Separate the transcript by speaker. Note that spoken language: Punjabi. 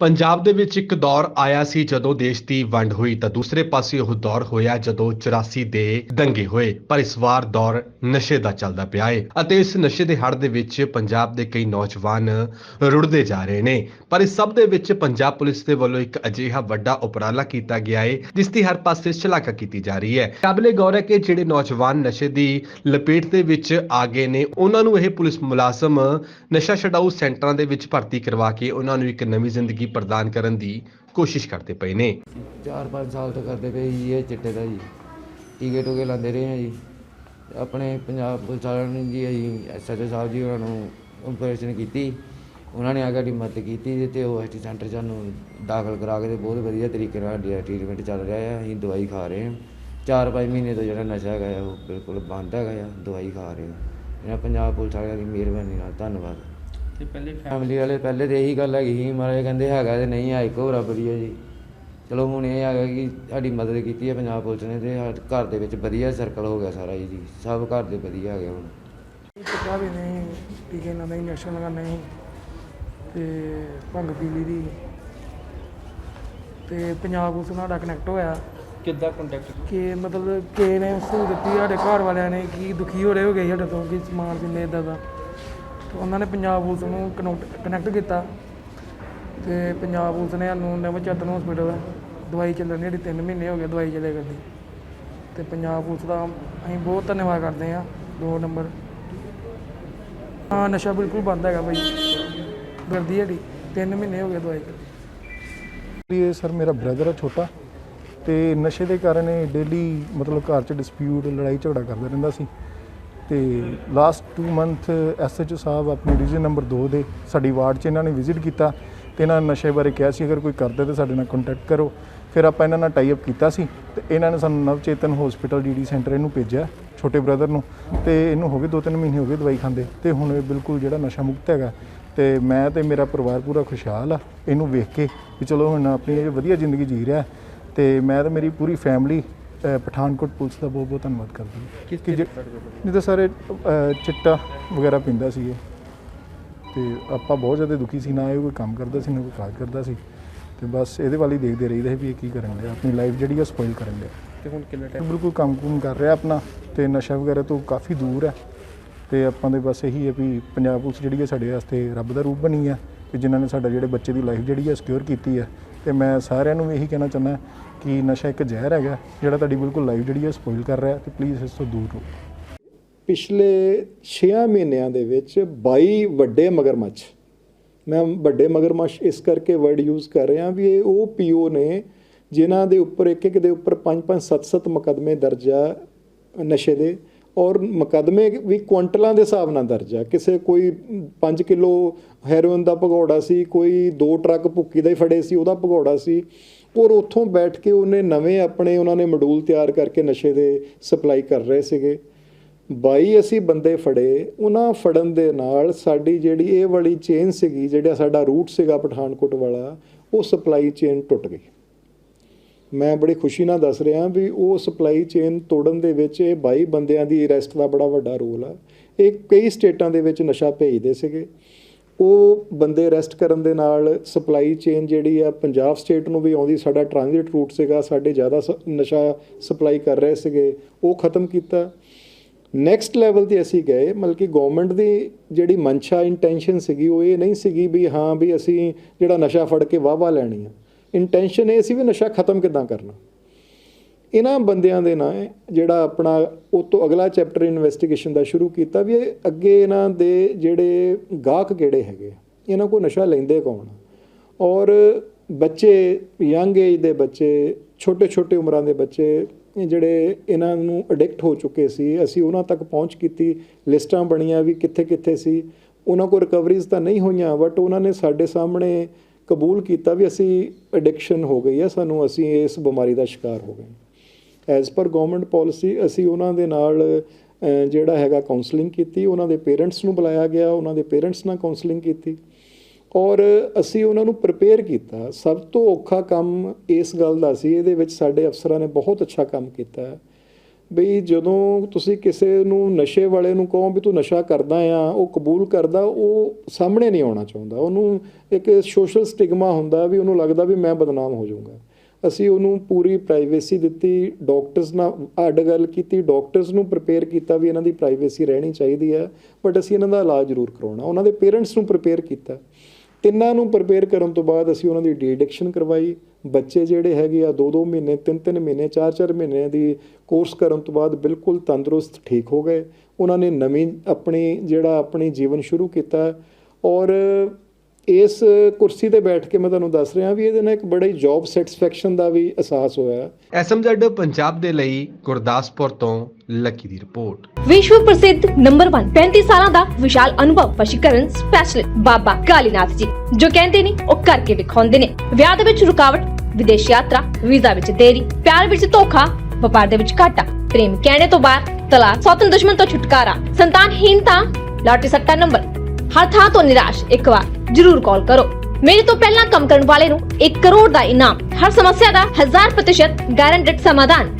Speaker 1: ਪੰਜਾਬ ਦੇ ਵਿੱਚ ਇੱਕ ਦੌਰ ਆਇਆ ਸੀ ਜਦੋਂ ਦੇਸ਼ ਦੀ ਵੰਡ ਹੋਈ ਤਾਂ ਦੂਸਰੇ ਪਾਸੇ ਉਹ ਦੌਰ ਹੋਇਆ ਜਦੋਂ 84 ਦੇ ਦੰਗੇ ਹੋਏ, ਪਰ ਇਸ ਵਾਰ ਦੌਰ ਨਸ਼ੇ ਦਾ ਚੱਲਦਾ ਪਿਆ ਏ ਅਤੇ ਇਸ ਨਸ਼ੇ ਦੇ ਹੜ ਦੇ ਵਿੱਚ ਪੰਜਾਬ ਦੇ ਕਈ ਨੌਜਵਾਨ ਰੁੜਦੇ ਜਾ ਰਹੇ ਨੇ। ਪਰ ਇਸ ਸਭ ਦੇ ਵਿੱਚ ਪੰਜਾਬ ਪੁਲਿਸ ਦੇ ਵੱਲੋਂ ਇੱਕ ਅਜਿਹਾ ਵੱਡਾ ਉਪਰਾਲਾ ਕੀਤਾ ਗਿਆ ਏ, ਜਿਸ ਦੀ ਹਰ ਪਾਸੇ ਸ਼ਲਾਘਾ ਕੀਤੀ ਜਾ ਰਹੀ ਹੈ। ਕਾਬਲੇ ਗੌਰ ਹੈ ਕਿ ਜਿਹੜੇ ਨੌਜਵਾਨ ਨਸ਼ੇ ਦੀ ਲਪੇਟ ਦੇ ਵਿੱਚ ਆ ਗਏ ਨੇ, ਉਹਨਾਂ ਨੂੰ ਇਹ ਪੁਲਿਸ ਮੁਲਾਜ਼ਮ ਨਸ਼ਾ ਛਡਾਊ ਸੈਂਟਰਾਂ ਦੇ ਵਿੱਚ ਭਰਤੀ ਕਰਵਾ ਕੇ ਉਹਨਾਂ ਨੂੰ ਇੱਕ ਨਵੀਂ ਜ਼ਿੰਦਗੀ ਪ੍ਰਦਾਨ ਕਰਨ ਦੀ ਕੋਸ਼ਿਸ਼ ਕਰਦੇ ਪਏ ਨੇ।
Speaker 2: 4-5 ਸਾਲ ਤੋਂ ਕਰਦੇ ਪਏ ਜੀ ਇਹ ਚਿੱਟੇ ਦਾ ਜੀ। ਟੀਕੇ ਟੂਕੇ ਲਾਉਂਦੇ ਰਹੇ ਆ ਜੀ। ਆਪਣੇ ਪੰਜਾਬ ਪੁਲਿਸ ਵਾਲਿਆਂ ਨੇ ਜੀ ਅਸੀਂ ਐਸਐਚਓ ਸਾਹਿਬ ਜੀ ਉਹਨਾਂ ਨੂੰ ਆਪਰੇਸ਼ਨ ਕੀਤੀ। ਉਹਨਾਂ ਨੇ ਆ ਕੇ ਸਾਡੀ ਮਦਦ ਕੀਤੀ ਤੇ ਉਹ ਐਸਟੀ ਸੈਂਟਰ 'ਚ ਸਾਨੂੰ ਦਾਖਲ ਕਰਾ ਕੇ ਤੇ ਬਹੁਤ ਵਧੀਆ ਤਰੀਕੇ ਨਾਲ ਸਾਡੀ ਟ੍ਰੀਟਮੈਂਟ ਚੱਲ ਰਿਹਾ ਹੈ ਅਸੀਂ ਦਵਾਈ ਖਾ ਰਹੇ ਹਾਂ। 4-5 ਮਹੀਨੇ ਤੋਂ ਜਿਹੜਾ ਨਸ਼ਾ ਹੈਗਾ ਆ, ਉਹ ਬਿਲਕੁਲ ਬੰਦ ਹੈਗਾ ਆ। ਦਵਾਈ ਖਾ ਰਹੇ ਹਾਂ। ਇਹਨਾਂ ਪੰਜਾਬ ਪੁਲਿਸ ਵਾਲਿਆਂ ਦੀ ਮਿਹਰਬਾਨੀ ਨਾਲ ਧੰਨਵਾਦ।
Speaker 3: ਤੇ ਪਹਿਲੇ
Speaker 2: ਫੈਮਿਲੀ ਵਾਲੇ ਪਹਿਲੇ ਤੇ ਇਹੀ ਗੱਲ ਹੈਗੀ ਸੀ ਮਹਾਰਾਜ ਕਹਿੰਦੇ ਹੈਗਾ ਤੇ ਨਹੀਂ ਆ ਇੱਕੋ ਰੱਬ ਦੀ ਹੈ ਜੀ। ਚਲੋ ਹੁਣ ਇਹ ਹੈਗਾ ਕਿ ਸਾਡੀ ਮਦਦ ਕੀਤੀ ਹੈ ਪੰਜਾਬ ਪੁਲਿਸ ਨੇ ਤੇ ਸਾਡੇ ਘਰ ਦੇ ਵਿੱਚ ਵਧੀਆ ਸਰਕਲ ਹੋ ਗਿਆ ਸਾਰਾ ਜੀ ਸਭ ਘਰ ਦੇ ਵਧੀਆ ਹੈਗੇ ਹੁਣ।
Speaker 4: ਚਿੱਟਾ ਵੀ ਨਹੀਂ ਟੀਕੇ ਨਾਲ ਨਹੀਂ ਨਸ਼ਾ ਲਗਾਉਣਾ ਨਹੀਂ ਤੇ ਭੰਗ ਪੀਲੀ ਦੀ। ਤੇ ਪੰਜਾਬ ਪੁਲਿਸ ਨਾਲ ਸਾਡਾ ਕਨੈਕਟ ਹੋਇਆ।
Speaker 3: ਕਿੱਦਾਂ ਕੰਟੈਕਟ
Speaker 4: ਕਿ ਮਤਲਬ ਕਿ ਨੇ ਸਹੂਲਤ ਦਿੱਤੀ ਸਾਡੇ ਘਰ ਵਾਲਿਆਂ ਨੇ ਕਿ ਦੁਖੀ ਹੋ ਰਹੇ ਹੋ ਗਏ ਸਾਡੇ ਤੋਂ ਕਿ ਸਮਾਨ ਦਿੰਦੇ ਇਦਾਂ ਦਾ। ਤੇ ਉਹਨਾਂ ਨੇ ਪੰਜਾਬ ਪੁਲਿਸ ਨੂੰ ਕਨੈਕਟ ਕੀਤਾ ਤੇ ਪੰਜਾਬ ਪੁਲਿਸ ਨੇ ਸਾਨੂੰ ਨਵਾਂ ਚਤਨ ਹਸਪੀਟਲ ਦਵਾਈ ਚੱਲਣ ਜਿਹੜੀ 3 ਮਹੀਨੇ ਹੋ ਗਏ ਦਵਾਈ ਚੱਲੇ ਕਰਦੀ। ਤੇ ਪੰਜਾਬ ਪੁਲਿਸ ਦਾ ਅਸੀਂ ਬਹੁਤ ਧੰਨਵਾਦ ਕਰਦੇ ਹਾਂ, ਦੋ ਨੰਬਰ ਹਾਂ, ਨਸ਼ਾ ਬਿਲਕੁਲ ਬੰਦ ਹੈਗਾ ਭਾਈ ਗਰਦੀ ਹੱਡੀ 3 ਮਹੀਨੇ ਹੋ ਗਏ ਦਵਾਈ ਚੱਲਦੀ
Speaker 5: ਇਹ ਸਰ ਮੇਰਾ ਬ੍ਰਦਰ ਹੈ ਛੋਟਾ ਤੇ ਨਸ਼ੇ ਦੇ ਕਾਰਨ ਇਹ ਡੇਲੀ ਮਤਲਬ ਘਰ 'ਚ ਡਿਸਪਿਊਟ ਲੜਾਈ ਝਗੜਾ ਕਰਦਾ ਰਹਿੰਦਾ ਸੀ। ਤੇ ਲਾਸਟ 2 ਮੰਥ ਐਸਐਚਓ ਸਾਹਿਬ ਆਪਣੇ ਡਿਵੀਜ਼ਨ ਨੰਬਰ 2 ਦੇ ਸਾਡੀ ਵਾਰਡ 'ਚ ਇਹਨਾਂ ਨੇ ਵਿਜ਼ਿਟ ਕੀਤਾ ਤੇ ਇਹਨਾਂ ਨੇ ਨਸ਼ੇ ਬਾਰੇ ਕਿਹਾ ਸੀ, ਅਗਰ ਕੋਈ ਕਰਦਾ ਤਾਂ ਸਾਡੇ ਨਾਲ ਕੰਟੈਕਟ ਕਰੋ। ਫਿਰ ਆਪਾਂ ਇਹਨਾਂ ਨਾਲ ਟਾਈ ਅਪ ਕੀਤਾ ਸੀ ਤੇ ਇਹਨਾਂ ਨੇ ਸਾਨੂੰ ਨਵਚੇਤਨ ਹਸਪੀਟਲ ਡੀਡੀ ਸੈਂਟਰ ਇਹਨੂੰ ਭੇਜਿਆ ਛੋਟੇ ਬ੍ਰਦਰ ਨੂੰ ਤੇ ਇਹਨੂੰ ਹੋ ਗਏ 2-3 ਮਹੀਨੇ ਹੋ ਗਏ ਦਵਾਈ ਖਾਂਦੇ ਤੇ ਹੁਣ ਇਹ ਬਿਲਕੁਲ ਜਿਹੜਾ ਨਸ਼ਾ ਮੁਕਤ ਹੈਗਾ ਤੇ ਮੈਂ ਤੇ ਮੇਰਾ ਪਰਿਵਾਰ ਪੂਰਾ ਖੁਸ਼ਹਾਲ ਆ ਇਹਨੂੰ ਵੇਖ ਕੇ ਵੀ ਚਲੋ ਹੁਣ ਆਪਣੀ ਇਹ ਵਧੀਆ ਜ਼ਿੰਦਗੀ ਜੀ ਰਿਹਾ ਤੇ ਮੈਂ ਤੇ ਮੇਰੀ ਪੂਰੀ ਫੈਮਿਲੀ ਪਠਾਨਕੋਟ ਪੁਲਿਸ ਦਾ ਬਹੁਤ ਬਹੁਤ ਧੰਨਵਾਦ ਕਰਦੀ ਹਾਂ। ਕਿ? ਨਹੀਂ ਤਾਂ ਸਾਰੇ ਚਿੱਟਾ ਵਗੈਰਾ ਪੀਂਦਾ ਸੀ ਇਹ। ਤੇ ਆਪਾਂ ਬਹੁਤ ਜ਼ਿਆਦਾ ਦੁਖੀ ਸੀ ਨਾ ਇਹ ਕੋਈ ਕੰਮ ਕਰਦਾ ਸੀ ਨਾ ਕੋਈ ਕਾਜ ਕਰਦਾ ਸੀ। ਤੇ ਬਸ ਇਹਦੇ ਵੱਲ ਦੇਖਦੇ ਰਹੀਦੇ ਵੀ ਇਹ ਕੀ ਕਰਨ ਡਿਆ ਆਪਣੀ ਲਾਈਫ ਜਿਹੜੀ ਆ ਸਪੋਇਲ ਕਰਨ ਡਿਆ।
Speaker 3: ਤੇ ਹੁਣ ਕਿੰਨਾ ਟਾਈਮ
Speaker 5: ਬਿਲਕੁਲ ਕੰਮ ਕੁਮ ਕਰ ਰਿਹਾ ਆਪਣਾ ਤੇ ਨਸ਼ਾ ਵਗੈਰਾ ਤੋਂ ਕਾਫੀ ਦੂਰ ਹੈ ਤੇ ਆਪਾਂ ਦੇ ਬਸ ਇਹੀ ਹੈ ਵੀ ਪੰਜਾਬ ਪੁਲਿਸ ਜਿਹੜੀ ਹੈ ਸਾਡੇ ਵਾਸਤੇ ਰੱਬ ਦਾ ਰੂਪ ਬਣੀ ਹੈ ਕਿ ਜਿਨ੍ਹਾਂ ਨੇ ਸਾਡਾ ਜਿਹੜੇ ਬੱਚੇ ਦੀ ਲਾਈਫ ਜਿਹੜੀ ਹੈ ਸਿਕਿਉਰ ਕੀਤੀ ਹੈ ਤੇ ਮੈਂ ਸਾਰਿਆਂ ਨੂੰ ਇਹੀ ਕਹਿਣਾ ਚਾਹੁੰਦਾ ਕਿ ਨਸ਼ਾ ਇੱਕ ਜ਼ਹਿਰ ਹੈਗਾ, ਜਿਹੜਾ ਤੁਹਾਡੀ ਬਿਲਕੁਲ ਲਾਈਫ ਜਿਹੜੀ ਹੈ ਸਪੋਇਲ ਕਰ ਰਿਹਾ ਤੇ ਪਲੀਜ਼ ਇਸ ਤੋਂ ਦੂਰ ਰਹੋ।
Speaker 6: ਪਿਛਲੇ 6 ਮਹੀਨਿਆਂ ਦੇ ਵਿੱਚ 22 ਵੱਡੇ ਮਗਰਮੱਛ, ਮੈਂ ਵੱਡੇ ਮਗਰਮੱਛ ਇਸ ਕਰਕੇ ਵਰਡ ਯੂਜ਼ ਕਰ ਰਿਹਾ ਵੀ ਇਹ ਉਹ ਪੀਓ ਨੇ ਜਿਨ੍ਹਾਂ ਦੇ ਉੱਪਰ ਇੱਕ ਇੱਕ ਦੇ ਉੱਪਰ 5 5 7 7 ਮੁਕੱਦਮੇ ਦਰਜ ਆ ਨਸ਼ੇ ਦੇ। ਔਰ ਮੁਕੱਦਮੇ ਵੀ ਕੁਇੰਟਲਾਂ ਦੇ ਹਿਸਾਬ ਨਾਲ ਦਰਜ ਆ। ਕਿਸੇ ਕੋਈ 5 ਕਿਲੋ ਹੈਰੋਇਨ ਦਾ ਭਗੌੜਾ ਸੀ, ਕੋਈ 2 ਟਰੱਕ ਭੁੱਕੀ ਦਾ ਹੀ ਫੜੇ ਸੀ, ਉਹਦਾ ਭਗੌੜਾ ਸੀ। ਔਰ ਉੱਥੋਂ ਬੈਠ ਕੇ ਉਹਨੇ ਨਵੇਂ ਆਪਣੇ ਉਹਨਾਂ ਨੇ ਮਡੂਲ ਤਿਆਰ ਕਰਕੇ ਨਸ਼ੇ ਦੇ ਸਪਲਾਈ ਕਰ ਰਹੇ ਸੀਗੇ। 22 ਅਸੀਂ ਬੰਦੇ ਫੜੇ, ਉਹਨਾਂ ਫੜਨ ਦੇ ਨਾਲ ਸਾਡੀ ਜਿਹੜੀ ਇਹ ਵਾਲੀ ਚੇਨ ਸੀਗੀ, ਜਿਹੜਾ ਸਾਡਾ ਰੂਟ ਸੀਗਾ ਪਠਾਨਕੋਟ ਵਾਲਾ, ਉਹ ਸਪਲਾਈ ਚੇਨ ਟੁੱਟ ਗਈ। ਮੈਂ ਬੜੀ ਖੁਸ਼ੀ ਨਾਲ ਦੱਸ ਰਿਹਾ ਵੀ ਉਹ ਸਪਲਾਈ ਚੇਨ ਤੋੜਨ ਦੇ ਵਿੱਚ ਇਹ 22 ਬੰਦਿਆਂ ਦੀ ਅਰੈਸਟ ਦਾ ਬੜਾ ਵੱਡਾ ਰੋਲ ਆ। ਇਹ ਕਈ ਸਟੇਟਾਂ ਦੇ ਵਿੱਚ ਨਸ਼ਾ ਭੇਜਦੇ ਸੀਗੇ। ਉਹ ਬੰਦੇ ਅਰੈਸਟ ਕਰਨ ਦੇ ਨਾਲ ਸਪਲਾਈ ਚੇਨ ਜਿਹੜੀ ਆ, ਪੰਜਾਬ ਸਟੇਟ ਨੂੰ ਵੀ ਆਉਂਦੀ, ਸਾਡਾ ਟ੍ਰਾਂਜ਼ਿਟ ਰੂਟ ਸੀਗਾ, ਸਾਡੇ ਜ਼ਿਆਦਾ ਸ- ਨਸ਼ਾ ਸਪਲਾਈ ਕਰ ਰਹੇ ਸੀਗੇ, ਉਹ ਖਤਮ ਕੀਤਾ। ਨੈਕਸਟ ਲੈਵਲ ਤੇ ਅਸੀਂ ਗਏ, ਮਤਲਬ ਕਿ ਗਵਰਨਮੈਂਟ ਦੀ ਜਿਹੜੀ ਮਨਸ਼ਾ ਇੰਟੈਂਸ਼ਨ ਸੀਗੀ, ਉਹ ਇਹ ਨਹੀਂ ਸੀਗੀ ਵੀ ਹਾਂ ਵੀ ਅਸੀਂ ਜਿਹੜਾ ਨਸ਼ਾ ਫੜ ਕੇ ਵਾਵਾ ਲੈਣੀ ਆ। ਇੰਟੈਂਸ਼ਨ ਇਹ ਸੀ ਵੀ ਨਸ਼ਾ ਖਤਮ ਕਿਦਾਂ ਕਰਨਾ। ਇਹਨਾਂ ਬੰਦਿਆਂ ਦੇ ਨਾਲ ਜਿਹੜਾ ਆਪਣਾ ਉਹ ਤੋਂ ਅਗਲਾ ਚੈਪਟਰ ਇਨਵੈਸਟੀਗੇਸ਼ਨ ਦਾ ਸ਼ੁਰੂ ਕੀਤਾ ਵੀ ਇਹ ਅੱਗੇ ਇਹਨਾਂ ਦੇ ਜਿਹੜੇ ਗਾਹਕ ਕਿਹੜੇ ਹੈਗੇ ਇਹਨਾਂ ਕੋਲ ਨਸ਼ਾ ਲੈਂਦੇ ਕੌਣ ਔਰ ਬੱਚੇ ਯੰਗ ਏਜ ਦੇ ਬੱਚੇ ਛੋਟੇ ਛੋਟੇ ਉਮਰਾਂ ਦੇ ਬੱਚੇ ਜਿਹੜੇ ਇਹਨਾਂ ਨੂੰ ਐਡਿਕਟ ਹੋ ਚੁੱਕੇ ਸੀ, ਅਸੀਂ ਉਹਨਾਂ ਤੱਕ ਪਹੁੰਚ ਕੀਤੀ, ਲਿਸਟਾਂ ਬਣੀਆਂ ਵੀ ਕਿੱਥੇ ਕਿੱਥੇ ਸੀ। ਉਹਨਾਂ ਕੋਲ ਰਿਕਵਰੀਜ਼ ਤਾਂ ਨਹੀਂ ਹੋਈਆਂ ਬਟ ਉਹਨਾਂ ਨੇ ਸਾਡੇ ਸਾਹਮਣੇ ਕਬੂਲ ਕੀਤਾ ਵੀ ਅਸੀਂ ਐਡਿਕਸ਼ਨ ਹੋ ਗਈ ਹੈ, ਸਾਨੂੰ ਅਸੀਂ ਇਸ ਬਿਮਾਰੀ ਦਾ ਸ਼ਿਕਾਰ ਹੋ ਗਏ ਐਜ਼ ਪਰ ਗਵਰਨਮੈਂਟ ਪਾਲਿਸੀ ਅਸੀਂ ਉਹਨਾਂ ਦੇ ਨਾਲ ਜਿਹੜਾ ਹੈਗਾ ਕਾਉਂਸਲਿੰਗ ਕੀਤੀ, ਉਹਨਾਂ ਦੇ ਪੇਰੈਂਟਸ ਨੂੰ ਬੁਲਾਇਆ ਗਿਆ, ਉਹਨਾਂ ਦੇ ਪੇਰੈਂਟਸ ਨਾਲ ਕਾਉਂਸਲਿੰਗ ਕੀਤੀ। ਔਰ ਅਸੀਂ ਉਹਨਾਂ ਨੂੰ ਪ੍ਰਪੇਅਰ ਕੀਤਾ। ਸਭ ਤੋਂ ਔਖਾ ਕੰਮ ਇਸ ਗੱਲ ਦਾ ਸੀ, ਇਹਦੇ ਵਿੱਚ ਸਾਡੇ ਅਫਸਰਾਂ ਨੇ ਬਹੁਤ ਅੱਛਾ ਕੰਮ ਕੀਤਾ। ਬਈ ਜਦੋਂ ਤੁਸੀਂ ਕਿਸੇ ਨੂੰ, ਨਸ਼ੇ ਵਾਲੇ ਨੂੰ ਕਹੋ ਵੀ ਤੂੰ ਨਸ਼ਾ ਕਰਦਾ ਆ, ਉਹ ਕਬੂਲ ਕਰਦਾ, ਉਹ ਸਾਹਮਣੇ ਨਹੀਂ ਆਉਣਾ ਚਾਹੁੰਦਾ। ਉਹਨੂੰ ਇੱਕ ਸੋਸ਼ਲ ਸਟਿਗਮਾ ਹੁੰਦਾ ਵੀ ਉਹਨੂੰ ਲੱਗਦਾ ਵੀ ਮੈਂ ਬਦਨਾਮ ਹੋ ਜਾਊਂਗਾ। ਅਸੀਂ ਉਹਨੂੰ ਪੂਰੀ ਪ੍ਰਾਈਵੇਸੀ ਦਿੱਤੀ ਡਾਕਟਰਸ ਨਾਲ ਅੱਡ ਗੱਲ ਕੀਤੀ ਡਾਕਟਰਸ ਨੂੰ ਪ੍ਰਪੇਅਰ ਕੀਤਾ ਵੀ ਇਹਨਾਂ ਦੀ ਪ੍ਰਾਈਵੇਸੀ ਰਹਿਣੀ ਚਾਹੀਦੀ ਹੈ ਬਟ ਅਸੀਂ ਇਹਨਾਂ ਦਾ ਇਲਾਜ ਜ਼ਰੂਰ ਕਰਾਉਣਾ। ਉਹਨਾਂ ਦੇ ਪੇਰੈਂਟਸ ਨੂੰ ਪ੍ਰਪੇਅਰ ਕੀਤਾ। ਤਿੰਨਾਂ ਨੂੰ ਪ੍ਰਪੇਅਰ ਕਰਨ ਤੋਂ ਬਾਅਦ ਅਸੀਂ ਉਹਨਾਂ ਦੀ ਡੀਡਿਕਸ਼ਨ ਕਰਵਾਈ। ਬੱਚੇ ਜਿਹੜੇ ਹੈਗੇ ਆ 2-2 ਮਹੀਨੇ 3-3 ਮਹੀਨੇ 4-4 ਮਹੀਨੇ ਦੀ ਕੋਰਸ ਕਰਨ ਤੋਂ ਬਾਅਦ ਬਿਲਕੁਲ ਤੰਦਰੁਸਤ ਠੀਕ ਹੋ ਗਏ। ਉਹਨਾਂ ਨੇ ਨਵੀਂ ਆਪਣੀ, ਜਿਹੜਾ ਆਪਣੀ ਜੀਵਨ ਸ਼ੁਰੂ ਕੀਤਾ। ਔਰ ਇਸ ਕੁਰਸੀ ਤੇ ਬੈਠ ਕੇ ਮੈਂ ਤੁਹਾਨੂੰ ਦੱਸ ਰਿਹਾ ਵੀ ਇਹਦੇ ਨਾਲ ਇੱਕ ਬੜਾ ਹੀ ਜੌਬ ਸੈਟੀਸਫੈਕਸ਼ਨ ਦਾ ਵੀ ਅਹਿਸਾਸ ਹੋਇਆ।
Speaker 1: ਐਸਐਮਜ਼ੈਡ ਪੰਜਾਬ ਦੇ ਲਈ ਗੁਰਦਾਸਪੁਰ ਤੋਂ ਲੱਕੀ ਦੀ ਰਿਪੋਰਟ।
Speaker 7: ਵਿਸ਼ਵ ਪ੍ਰਸਿੱਧ ਨੰਬਰ 1 35 ਸਾਲਾਂ ਦਾ ਵਿਸ਼ਾਲ ਅਨੁਭਵ ਵਸ਼ੀਕਰਨ ਸਪੈਸ਼ਲਿਸਟ ਬਾਬਾ ਕਾਲੀਨਾਥ ਜੀ ਜੋ ਕਹਿੰਦੇ ਨੇ ਉਹ ਕਰਕੇ ਵਿਖਾਉਂਦੇ ਨੇ। ਵਿਆਹ ਦੇ ਵਿੱਚ ਰੁਕਾਵਟ ਵਿਦੇਸ਼ ਯਾਤਰਾ ਵੀਜ਼ਾ ਵਿੱਚ ਦੇਰੀ ਪਿਆਰ ਵਿੱਚ ਧੋਖਾ ਵਪਾਰ ਦੇ ਵਿੱਚ ਘਾਟਾ ਪ੍ਰੇਮ ਕਹਿਣੇ ਤੋਂ ਬਾਅਦ ਤਲਾਕ ਸੌਤਨ ਦੁਸ਼ਮਣ ਤੋਂ ਛੁਟਕਾਰਾ ਸੰਤਾਨਹੀਨਤਾ ਲਾਟਰੀ ਸੱਟਾ ਨੰਬਰ ਹਰ ਥਾਂ ਤੋਂ ਨਿਰਾਸ਼, ਇੱਕ ਵਾਰ ਜ਼ਰੂਰ ਕਾਲ ਕਰੋ। ਮੇਰੇ ਤੋਂ ਪਹਿਲਾਂ ਕੰਮ ਕਰਨ ਵਾਲੇ ਨੂੰ 1 ਕਰੋੜ ਦਾ ਇਨਾਮ, ਹਰ ਸਮੱਸਿਆ ਦਾ 1000% ਗਾਰੰਟਡ ਸਮਾਧਾਨ।